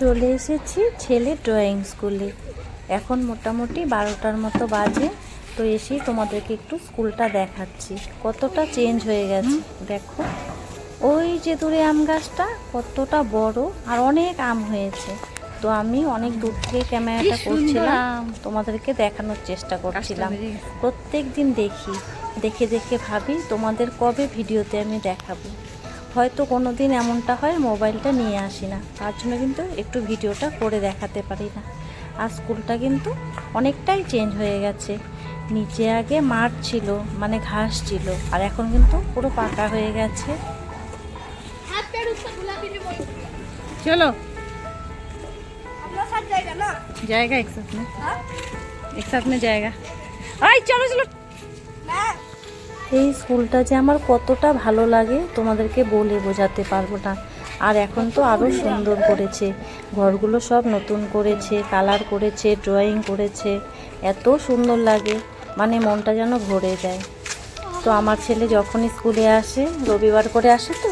চলে এসেছি ছেলে ড্রয়িং স্কুলে। এখন মোটামুটি বারোটার মতো বাজে তো এসেই তোমাদেরকে একটু স্কুলটা দেখাচ্ছি। কতটা চেঞ্জ হয়ে গেছে দেখো। ওই যে দূরে আম গাছটা কতটা বড় আর অনেক আম হয়েছে। তো আমি অনেক দূর থেকে ক্যামেরাটা করছিলাম তোমাদেরকে দেখানোর চেষ্টা করছিলাম। প্রত্যেক দিন দেখি দেখে দেখে ভাবি তোমাদের কবে ভিডিওতে আমি দেখাবো। হয়তো কোনো দিন এমনটা হয় মোবাইলটা নিয়ে আসি না। তার জন্য কিন্তু একটু ভিডিওটা করে দেখাতে পারি না। আর স্কুলটা কিন্তু অনেকটাই চেঞ্জ হয়ে গেছে। নিচে আগে মাঠ ছিল মানে ঘাস ছিল আর এখন কিন্তু পুরো পাকা হয়ে গেছে। চলো। জায়গা একসাথে একসাথে হ্যাঁ? জায়গা। আই চলো চলো। এই স্কুলটা যে আমার কতটা ভালো লাগে তোমাদেরকে বলে বোঝাতে পারব না। আর এখন তো আরও সুন্দর করেছে। ঘরগুলো সব নতুন করেছে, কালার করেছে ড্রয়িং করেছে। এত সুন্দর লাগে মানে মনটা যেন ভরে যায়। তো আমার ছেলে যখনই স্কুলে আসে, রবিবার করে আসে তো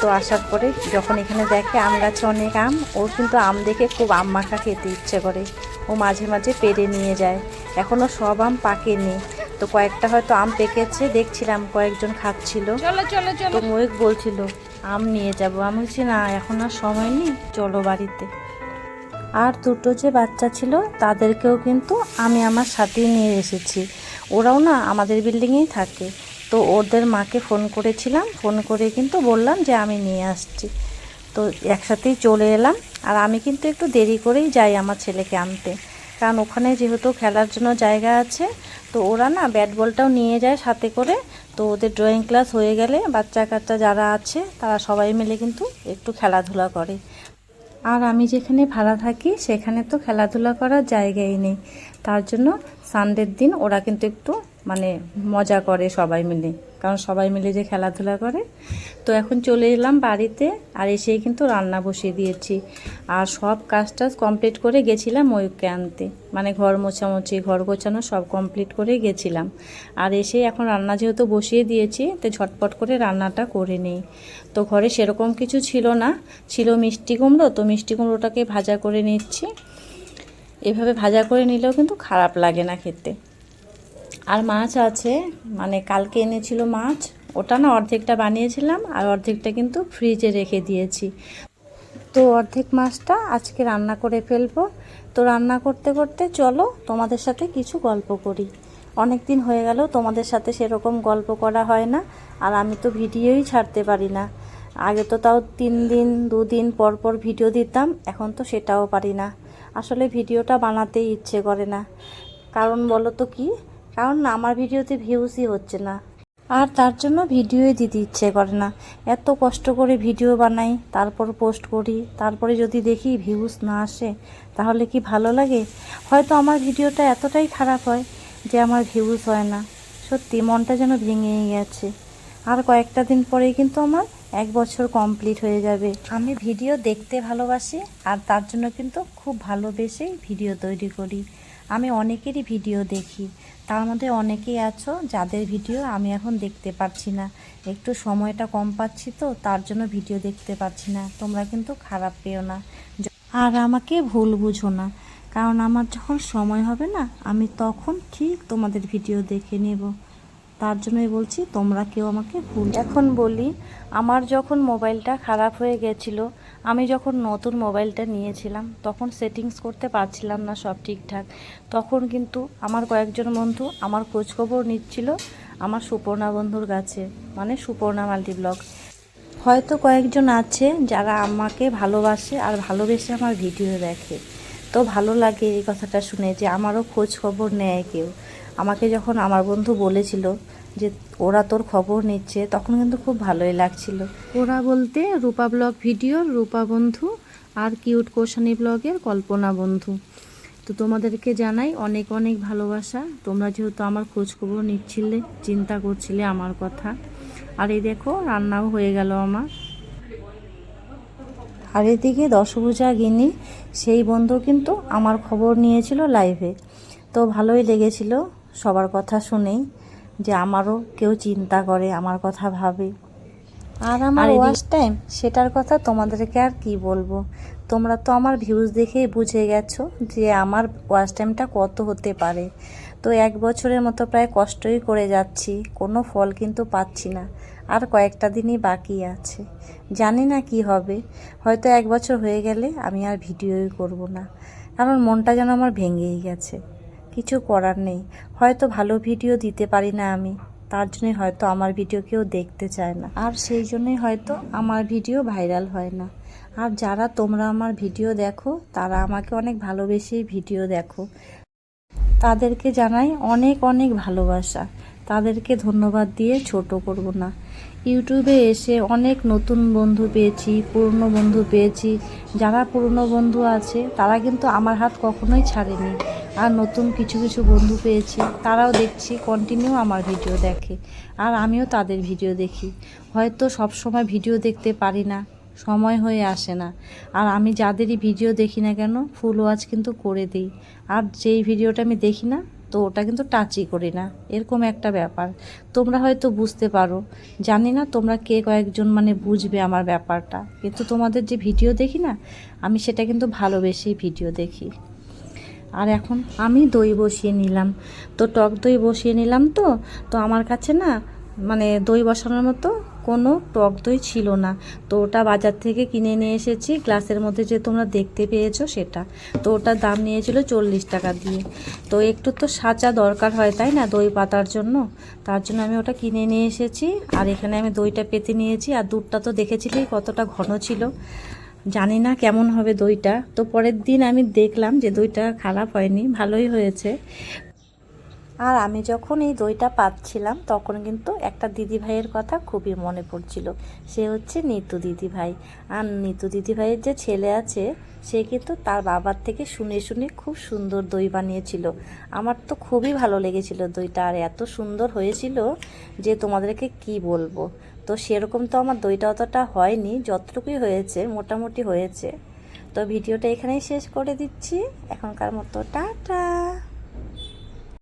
তো আসার পরে যখন এখানে দেখে আম গাছে অনেক আম, ওর কিন্তু আম দেখে খুব আম মাখা খেতে ইচ্ছে করে। ও মাঝে মাঝে পেরে নিয়ে যায়। এখনও সব আম পাকেনি। তো কয়েকটা হয়তো আম পেকেছে দেখছিলাম কয়েকজন খাচ্ছিল। তো ময়ূক বলছিল আম নিয়ে যাব। আমি বলছি না এখন আর সময় নেই চলো বাড়িতে। আর দুটো যে বাচ্চা ছিল তাদেরকেও কিন্তু আমি আমার সাথে নিয়ে এসেছি। ওরাও না আমাদের বিল্ডিংয়েই থাকে। তো ওদের মাকে ফোন করেছিলাম ফোন করে কিন্তু বললাম যে আমি নিয়ে আসছি। তো একসাথেই চলে এলাম। আর আমি কিন্তু একটু দেরি করেই যাই আমার ছেলেকে আনতে। কারণ ওখানে যেহেতু খেলার জন্য জায়গা আছে, তো ওরা না ব্যাট বলটাও নিয়ে যায় সাথে করে। তো ওদের ড্রয়িং ক্লাস হয়ে গেলে বাচ্চা কাচ্চা যারা আছে, তারা সবাই মিলে কিন্তু একটু খেলাধুলা করে। আর আমি যেখানে ভাড়া থাকি, সেখানে তো খেলাধুলা করার জায়গাই নেই। তার জন্য সানডের দিন ওরা কিন্তু একটু মানে মজা করে সবাই মিলে। কারণ সবাই মিলে যে খেলাধুলা করে। তো এখন চলে এলাম বাড়িতে আর এসেই কিন্তু রান্না বসিয়ে দিয়েছি। আর সব কাজ টাজ কমপ্লিট করে গেছিলাম ময়ূরকে আনতে মানে ঘর মোছামুছি, ঘর গোছানো সব কমপ্লিট করে গেছিলাম। আর এসে এখন রান্না যেহেতু বসিয়ে দিয়েছি, তো ঝটপট করে রান্নাটা করে নিই। তো ঘরে সেরকম কিছু ছিল না। ছিল মিষ্টি কুমড়ো, তো মিষ্টি কুমড়োটাকে ভাজা করে নিচ্ছি। এভাবে ভাজা করে নিলেও কিন্তু খারাপ লাগে না খেতে। আর মাছ আছে মানে কালকে এনেছিল মাছ, ওটা না অর্ধেকটা বানিয়েছিলাম আর অর্ধেকটা কিন্তু ফ্রিজে রেখে দিয়েছি। তো অর্ধেক মাছটা আজকে রান্না করে ফেলব। তো রান্না করতে করতে চলো তোমাদের সাথে কিছু গল্প করি। অনেক দিন হয়ে গেল, তোমাদের সাথে সেরকম গল্প করা হয় না আর আমি তো ভিডিওই ছাড়তে পারি না। আগে তো তাও তিন দিন, দুদিন পর পর ভিডিও দিতাম, এখন তো সেটাও পারি না। আসলে ভিডিওটা বানাতেই ইচ্ছে করে না। কারণ বলো তো কি? কারণ আমার ভিডিওতে ভিউজই হচ্ছে না। আর তার জন্য ভিডিওই দিতে ইচ্ছে করে না। এত কষ্ট করে ভিডিও বানাই, তারপর পোস্ট করি, তারপরে যদি দেখি ভিউজ না আসে, তাহলে কি ভালো লাগে? হয়তো আমার ভিডিওটা এতটাই খারাপ হয় যে আমার ভিউজ হয় না। সত্যি, মনটা যেন ভেঙেই গেছে। আর কয়েকটা দিন পরেই কিন্তু আমার এক বছর কমপ্লিট হয়ে যাবে। আমি ভিডিও দেখতে ভালোবাসি আর তার জন্য কিন্তু খুব ভালোবেসেই ভিডিও তৈরি করি। আমি অনেকেরই ভিডিও দেখি। তার মধ্যে অনেকেই আছো যাদের ভিডিও আমি এখন দেখতে পাচ্ছি না। একটু সময়টা কম পাচ্ছি তো, তার জন্য ভিডিও দেখতে পাচ্ছি না। তোমরা কিন্তু খারাপ পেও না। আর আমাকে ভুল বুঝো না। কারণ আমার যখন সময় হবে না, আমি তখন ঠিক তোমাদের ভিডিও দেখে নেব। তার জন্যই বলছি, তোমরা কেউ আমাকে ভুল এখন বলি, আমার যখন মোবাইলটা খারাপ হয়ে গেছিল, আমি যখন নতুন মোবাইলটা নিয়েছিলাম, তখন সেটিংস করতে পারছিলাম না সব ঠিকঠাক। তখন কিন্তু আমার কয়েকজন বন্ধু আমার খোঁজখবর নিচ্ছিল আমার সুপর্ণা বন্ধুর কাছে মানে সুপর্ণা মাল্টি ব্লগ হয়তো কয়েকজন আছে যারা আমাকে ভালোবাসে আর ভালোবেসে আমার ভিডিও দেখে। তো ভালো লাগে এই কথাটা শুনে যে আমারও খোঁজ খবর নেয় কেউ। আমাকে যখন আমার বন্ধু বলেছিল যে ওরা তোর খবর নিচ্ছে তখন কিন্তু খুব ভালোই লাগছিল। ওরা বলতে রূপা ব্লগ ভিডিও রূপা বন্ধু আর কিউট কোশানি ব্লগের কল্পনা বন্ধু। তো তোমাদেরকে জানাই অনেক অনেক ভালোবাসা। তোমরা যেহেতু আমার খোঁজ খবর নিচ্ছিলে চিন্তা করছিলে আমার কথা। আর এই দেখো রান্নাও হয়ে গেল আমার। আর এদিকে দশভূজা গিনি সেই বন্ধু কিন্তু আমার খবর নিয়েছিল লাইভে তো ভালোই লেগেছিল। সবার কথা শুনেই যে আমারও কেউ চিন্তা করে আমার কথা ভাবে। আর আমার ওয়াচ টাইম সেটার কথা তোমাদেরকে আর কি বলব? তোমরা তো আমার ভিউজ দেখেই বুঝে গেছো যে আমার ওয়াচ টাইমটা কত হতে পারে। তো এক বছরের মতো প্রায় কষ্টই করে যাচ্ছি কোনো ফল কিন্তু পাচ্ছি না। আর কয়েকটা দিনই বাকি আছে। জানি না কি হবে হয়তো এক বছর হয়ে গেলে আমি আর ভিডিওই করব না। কারণ মনটা যেন আমার ভেঙেই গেছে। কিছু করার নেই। হয়তো ভালো ভিডিও দিতে পারি না আমি। তার জন্যই হয়তো আমার ভিডিও কেউ দেখতে চায় না। আর সেই জন্যই হয়তো আমার ভিডিও ভাইরাল হয় না। আর যারা তোমরা আমার ভিডিও দেখো, তারা আমাকে অনেক ভালোবেসেই ভিডিও দেখো। তাদেরকে জানাই অনেক অনেক ভালোবাসা। তাদেরকে ধন্যবাদ দিয়ে ছোট করব না। ইউটিউবে এসে অনেক নতুন বন্ধু পেয়েছি, পুরনো বন্ধু পেয়েছি। যারা পুরনো বন্ধু আছে, তারা কিন্তু আমার হাত কখনোই ছাড়েনি। আর নতুন কিছু কিছু বন্ধু পেয়েছি। তারাও দেখছি কন্টিনিউ আমার ভিডিও দেখে। আর আমিও তাদের ভিডিও দেখি। হয়তো সব সময় ভিডিও দেখতে পারি না, সময় হয়ে আসে না। আর আমি যাদেরই ভিডিও দেখি না কেন ফুল ওয়াচ কিন্তু করে দিই। আর যেই ভিডিওটা আমি দেখি না, তো ওটা কিন্তু টাচই করি না। এরকম একটা ব্যাপার। তোমরা হয়তো বুঝতে পারো। জানি না তোমরা কে কয়েকজন মানে বুঝবে আমার ব্যাপারটা। কিন্তু তোমাদের যে ভিডিও দেখি না, আমি সেটা কিন্তু ভালোবেসেই ভিডিও দেখি। আর এখন আমি দই বসিয়ে নিলাম। তো টক দই বসিয়ে নিলাম তো তো আমার কাছে না মানে দই বসানোর মতো কোনো টক দই ছিল না। তো ওটা বাজার থেকে কিনে নিয়ে এসেছি, গ্লাসের মধ্যে যে তোমরা দেখতে পেয়েছ সেটা। তো ওটার দাম নিয়েছিল চল্লিশ টাকা দিয়ে। তো একটু তো সাচা দরকার হয়, তাই না, দই পাতার জন্য? তার জন্য আমি ওটা কিনে নিয়ে এসেছি। আর এখানে আমি দইটা পেতে নিয়েছি। আর দুধটা তো দেখেছিলি কতটা ঘন ছিল। জানি না কেমন হবে দইটা। তো পরের দিন আমি দেখলাম যে দইটা খারাপ হয়নি, ভালোই হয়েছে। আর আমি যখন এই দইটা পাচ্ছিলাম, তখন কিন্তু একটা দিদি ভাইয়ের কথা খুবই মনে পড়ছিল। সে হচ্ছে নিতু দিদি ভাই। আর নিতু দিদি ভাইয়ের যে ছেলে আছে, সে কিন্তু তার বাবার থেকে শুনে শুনে খুব সুন্দর দই বানিয়েছিল। আমার তো খুবই ভালো লেগেছিল দইটা। আর এত সুন্দর হয়েছিল যে তোমাদেরকে কি বলব? তো সেরকম তো আমার দইটা অতটা হয়নি, যতটুকুই হয়েছে, মোটামুটি হয়েছে। তো ভিডিওটা এখানেই শেষ করে দিচ্ছি। এখনকার মতো টাটা!